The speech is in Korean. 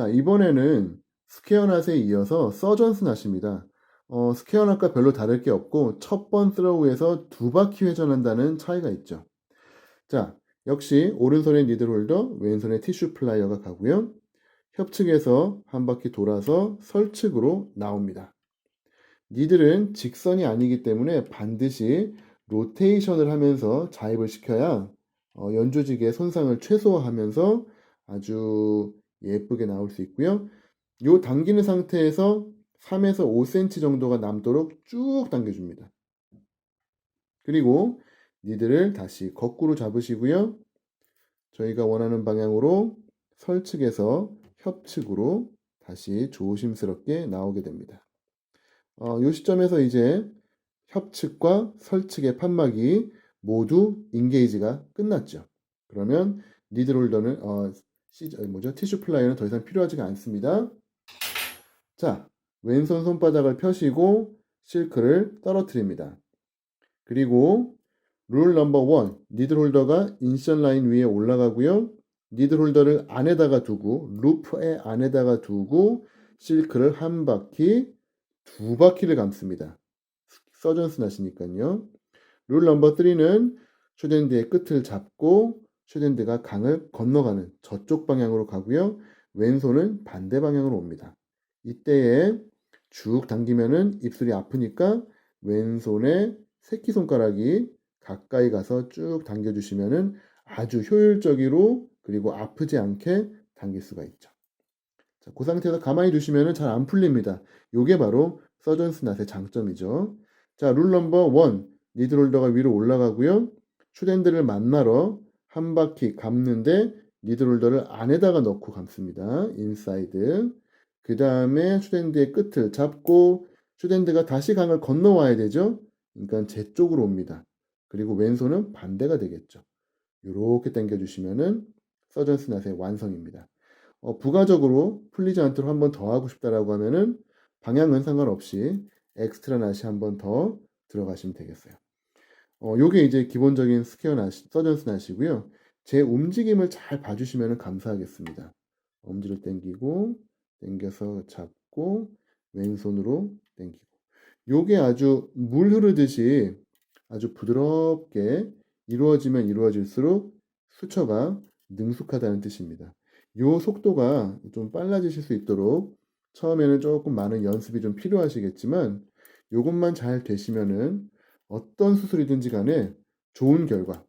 자, 이번에는 스퀘어 낫에 이어서 서전스 낫입니다. 어, 스퀘어 낫과 별로 다를 게 없고 첫 번 스로우에서 두 바퀴 회전한다는 차이가 있죠. 자, 역시 오른손에 니들 홀더, 왼손에 티슈 플라이어가 가고요. 협측에서 한 바퀴 돌아서 설측으로 나옵니다. 니들은 직선이 아니기 때문에 반드시 로테이션을 하면서 자입을 시켜야 어, 연조직의 손상을 최소화하면서 아주 예쁘게 나올 수 있고요. 요 당기는 상태에서 3에서 5cm 정도가 남도록 쭉 당겨줍니다. 그리고 니들을 다시 거꾸로 잡으시고요. 저희가 원하는 방향으로 설측에서 협측으로 다시 조심스럽게 나오게 됩니다. 어, 이 시점에서 이제 협측과 설측의 판막이 모두 인게이지가 끝났죠. 그러면 니들 홀더는 어, 시, 어, 뭐죠? 티슈 플라이어는 더 이상 필요하지가 않습니다. 자, 왼손 손바닥을 펴시고 실크를 떨어뜨립니다. 그리고 룰 넘버 원, 니들 홀더가 인션 라인 위에 올라가고요. 니들 홀더를 안에다가 두고 루프의 안에다가 두고 실크를 한 바퀴, 두 바퀴를 감습니다. 서전스 나시니까요. 룰 넘버 3는 슈댄드의 끝을 잡고 슈댄드가 강을 건너가는 저쪽 방향으로 가고요. 왼손은 반대 방향으로 옵니다. 이때에 쭉 당기면은 입술이 아프니까 왼손의 새끼손가락이 가까이 가서 쭉 당겨주시면은 아주 효율적으로 그리고 아프지 않게 당길 수가 있죠. 자, 그 상태에서 가만히 두시면은 잘 안 풀립니다. 요게 바로 서전스 낫의 장점이죠. 자, 룰 넘버 1. 니들 홀더가 위로 올라가고요. 슈댄드를 만나러 한 바퀴 감는데 니들 홀더를 안에다가 넣고 감습니다. 인사이드. 그 다음에 슈댄드의 끝을 잡고 슈댄드가 다시 강을 건너와야 되죠. 그러니까 제 쪽으로 옵니다. 그리고 왼손은 반대가 되겠죠. 이렇게 당겨주시면은 서전스 낫의 완성입니다. 어, 부가적으로 풀리지 않도록 한 번 더 하고 싶다라고 하면은 방향은 상관없이 엑스트라 낫이 한 번 더 들어가시면 되겠어요. 어, 요게 이제 기본적인 스퀘어 낫, 서전스 낫이고요. 제 움직임을 잘 봐주시면 감사하겠습니다. 엄지를 당기고, 당겨서 잡고, 왼손으로 당기고. 요게 아주 물 흐르듯이 아주 부드럽게 이루어지면 이루어질수록 수처가 능숙하다는 뜻입니다. 요 속도가 좀 빨라지실 수 있도록 처음에는 조금 많은 연습이 좀 필요하시겠지만 요것만 잘 되시면은 어떤 수술이든지 간에 좋은 결과,